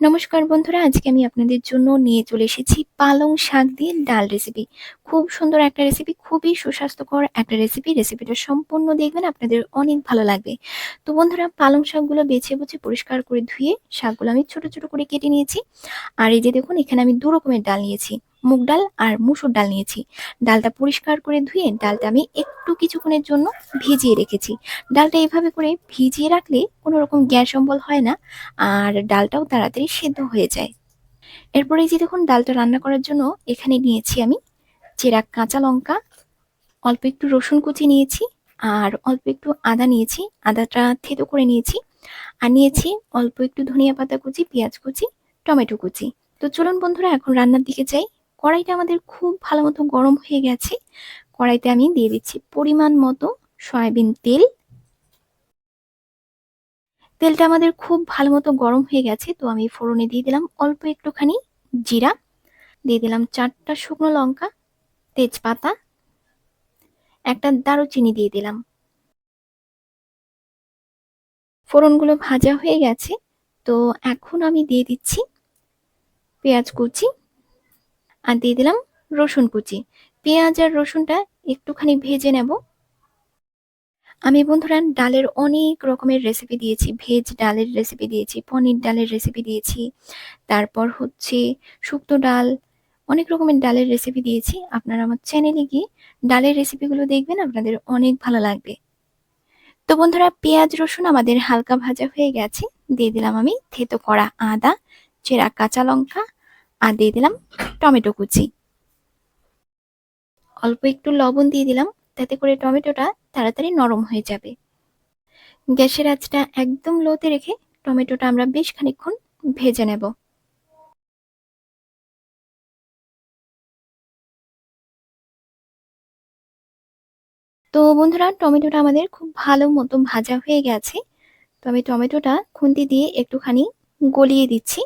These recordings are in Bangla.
নমস্কার বন্ধুরা, আজকে আমি আপনাদের জন্য নিয়ে চলে এসেছি পালং শাক দিয়ে ডাল রেসিপি খুব সুন্দর একটা রেসিপি খুবই সুস্বাস্থ্যকর একটা রেসিপি রেসিপিটা সম্পূর্ণ দেখবেন, আপনাদের অনেক ভালো লাগবে। তো বন্ধুরা, পালং শাকগুলো বেছে বুঝে পরিষ্কার করে ধুয়ে শাকগুলো আমি ছোট ছোট করে কেটে নিয়েছি। আর এই যে দেখুন, এখানে আমি দু রকমের ডাল নিয়েছি। মুগ ডাল আর মুসুর ডাল নিয়েছি। ডালটা পরিষ্কার করে ধুয়ে ডালটা আমি একটু কিছুক্ষণের জন্য ভিজিয়ে রেখেছি। ডালটা এভাবে করে ভিজিয়ে রাখলে কোনো রকম গ্যাস অম্বল হয় না আর ডালটাও তাড়াতাড়ি সেদ্ধ হয়ে যায়। এরপরে যে দেখুন, ডালটা রান্না করার জন্য এখানে নিয়েছি আমি চেরা কাঁচা লঙ্কা, অল্প একটু রসুন কুচি নিয়েছি আর অল্প একটু আদা নিয়েছি। আদাটা থেতো করে নিয়েছি আর নিয়েছি অল্প একটু ধনিয়া পাতা কুচি, পেঁয়াজ কুচি, টমেটো কুচি। তো চলুন বন্ধুরা, এখন রান্নার দিকে যাই। কড়াইটা আমাদের খুব ভালো মতো গরম হয়ে গেছে। কড়াইতে আমি দিয়ে দিচ্ছি পরিমাণ মতো সয়াবিন তেল। তেলটা আমাদের খুব ভালো মতো গরম হয়ে গেছে, তো আমি ফোড়নে দিয়ে দিলাম অল্প একটুখানি জিরা। দিয়ে দিলাম চারটা শুকনো লঙ্কা, তেজপাতা, একটা দারুচিনি দিয়ে দিলাম। ফোড়নগুলো ভাজা হয়ে গেছে, তো এখন আমি দিয়ে দিচ্ছি পেঁয়াজ কুচি আর দিয়ে দিলাম রসুন কুচি। পেঁয়াজ আর রসুনটা একটুখানি ভেজে নেব। আমি বন্ধুরা ডালের অনেক রকমের রেসিপি দিয়েছি। ভেজ ডালের রেসিপি দিয়েছি, পনির ডালের রেসিপি দিয়েছি, তারপর হচ্ছে শুক্তো ডাল, অনেক রকমের ডালের রেসিপি দিয়েছি। আপনারা আমার চ্যানেলে গিয়ে ডালের রেসিপিগুলো দেখবেন, আপনাদের অনেক ভালো লাগবে। তো বন্ধুরা, পেঁয়াজ, রসুন আমাদের হালকা ভাজা হয়ে গেছে। দিয়ে দিলাম আমি থেতো করা আদা, চেরা কাঁচা লঙ্কা আর দিয়ে দিলাম টমেটো কুচি। অল্প একটু লবণ দিয়ে দিলাম, তাতে করে টমেটোটা তাড়াতাড়ি নরম হয়ে যাবে। গ্যাসের আঁচটা একদম লোতে রেখে টমেটোটা আমরা বেশ খানিক্ষণ ভেজে নেব। তো বন্ধুরা, টমেটোটা আমাদের খুব ভালো মতো ভাজা হয়ে গেছে। তো আমি টমেটোটা খুন্তি দিয়ে একটুখানি গলিয়ে দিচ্ছি।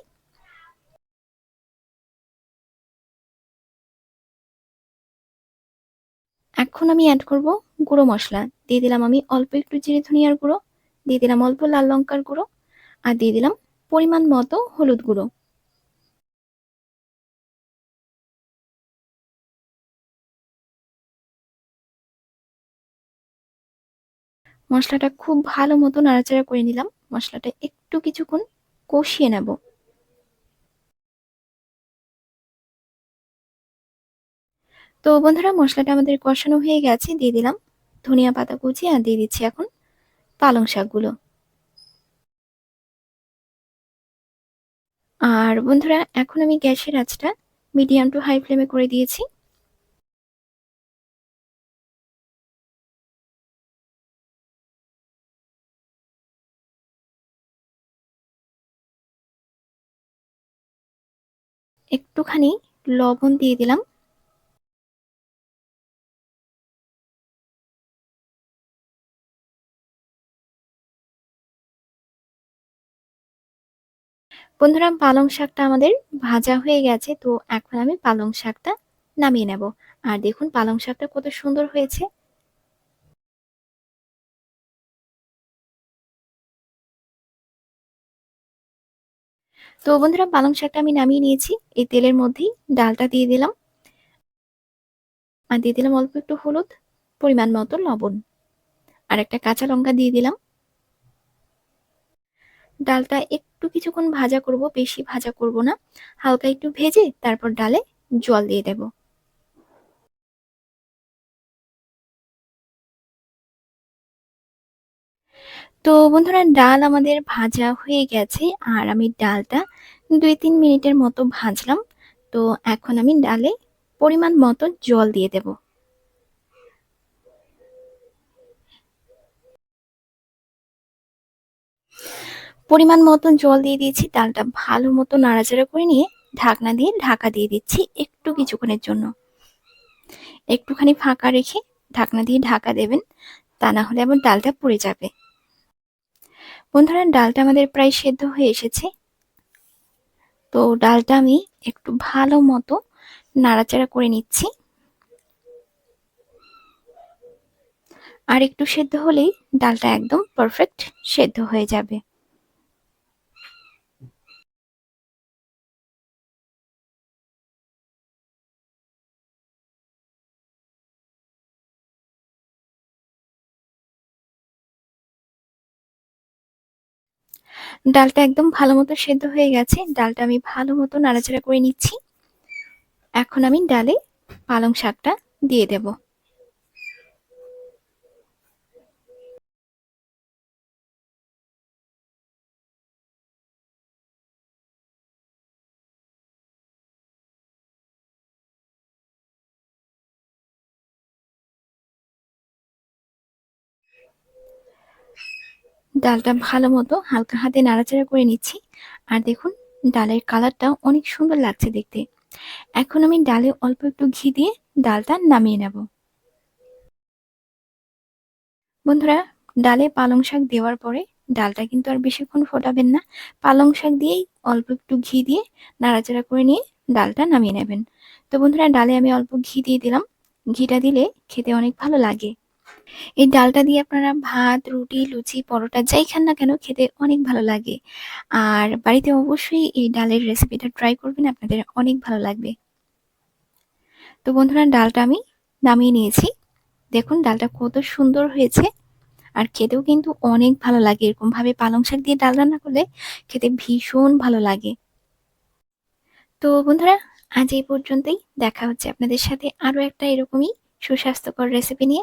এখন আমি অ্যাড করব গুঁড়ো মশলা। দিয়ে দিলাম আমি অল্প একটু জিরে ধনিয়ার গুঁড়ো, দিয়ে দিলাম অল্প লাল লঙ্কার গুঁড়ো, আর দিয়ে দিলাম পরিমাণ মতো হলুদ গুঁড়ো। মশলাটা খুব ভালো মতো নাড়াচাড়া করে নিলাম। মশলাটা একটু কিছুক্ষণ কষিয়ে নেব। তো বন্ধুরা, মশলাটা আমাদের কষানো হয়ে গেছে, দিয়ে দিলাম ধনিয়া পাতা কুচি আর দিয়ে দিচ্ছি এখন পালং শাকগুলো। আর বন্ধুরা, এখন আমি গ্যাসের আঁচটা মিডিয়াম টু হাই ফ্লেমে করে দিয়েছি। একটুখানি লবণ দিয়ে দিলাম। বন্ধুরা, পালং শাকটা আমাদের ভাজা হয়ে গেছে, তো এখন আমি পালং শাকটা নামিয়ে নেব। আর দেখুন, পালং শাকটা কত সুন্দর হয়েছে। তো বন্ধুরা, পালং শাকটা আমি নামিয়ে নিয়েছি। এই তেলের মধ্যেই ডালটা দিয়ে দিলাম। আর দিয়ে দিলাম অল্প একটু হলুদ পরিমাণ মতো লবণ। আর একটা কাঁচা লঙ্কা দিয়ে দিলাম। ডালটা একটু কিছুক্ষণ ভাজা করব, বেশি ভাজা করব না। হালকা একটু ভেজে তারপর ডালে জল দিয়ে দেব। তো বন্ধুরা, ডাল আমাদের ভাজা হয়ে গেছে, আর আমি ডালটা দুই তিন মিনিটের মতো ভাজলাম। তো এখন আমি ডালে পরিমাণ মতো জল দিয়ে দেব। পরিমাণ মতন জল দিয়ে দিয়েছি, ডালটা ভালো মতো নাড়াচাড়া করে নিয়ে ঢাকনা দিয়ে ঢাকা দিয়ে দিচ্ছি একটু কিছুক্ষণের জন্য। একটুখানি ফাঁকা রেখে ঢাকনা দিয়ে ঢাকা দেবেন, তা না হলে আবার ডালটা পুড়ে যাবে। বন্ধুরা, ডালটা আমাদের প্রায় সেদ্ধ হয়ে এসেছে। তো ডালটা আমি একটু ভালো মতো নাড়াচাড়া করে নিচ্ছি। আর একটু সেদ্ধ হলেই ডালটা একদম পারফেক্ট সেদ্ধ হয়ে যাবে। ডালটা একদম ভালো মতো সেদ্ধ হয়ে গেছে। ডালটা আমি ভালো মতো নাড়াচাড়া করে নিচ্ছি। এখন আমি ডালে পালং শাকটা দিয়ে দেব। ডালটা ভালো মতো হালকা হাতে নাড়াচাড়া করে নিচ্ছি। আর দেখুন, ডালের কালারটা অনেক সুন্দর লাগছে দেখতে। এখন আমি ডালে অল্প একটু ঘি দিয়ে ডালটা নামিয়ে নেব। বন্ধুরা, ডালে পালং শাক দেওয়ার পরে ডালটা কিন্তু আর বেশিক্ষণ ফোটাবেন না। পালং শাক দিয়েই অল্প একটু ঘি দিয়ে নাড়াচাড়া করে নিয়ে ডালটা নামিয়ে নেবেন। তো বন্ধুরা, ডালে আমি অল্প ঘি দিয়ে দিলাম। ঘিটা দিলে খেতে অনেক ভালো লাগে। এই ডালটা দিয়ে আপনারা ভাত, রুটি, লুচি, পরোটা যাই খান না কেন খেতে অনেক ভালো লাগে। আর বাড়িতে অবশ্যই এই ডালের রেসিপিটা ট্রাই করবেন, আপনাদের অনেক ভালো লাগবে। তো বন্ধুরা, ডালটা আমি নামিয়ে নিয়েছি। দেখুন, ডালটা কত সুন্দর হয়েছে। আর খেতেও কিন্তু অনেক ভালো লাগে। এরকম ভাবে পালং শাক দিয়ে ডাল রান্না করলে খেতে ভীষণ ভালো লাগে। তো বন্ধুরা, আজ এই পর্যন্তই। দেখা হচ্ছে আপনাদের সাথে আরও একটা এরকমই সুস্বাস্থ্যকর রেসিপি নিয়ে।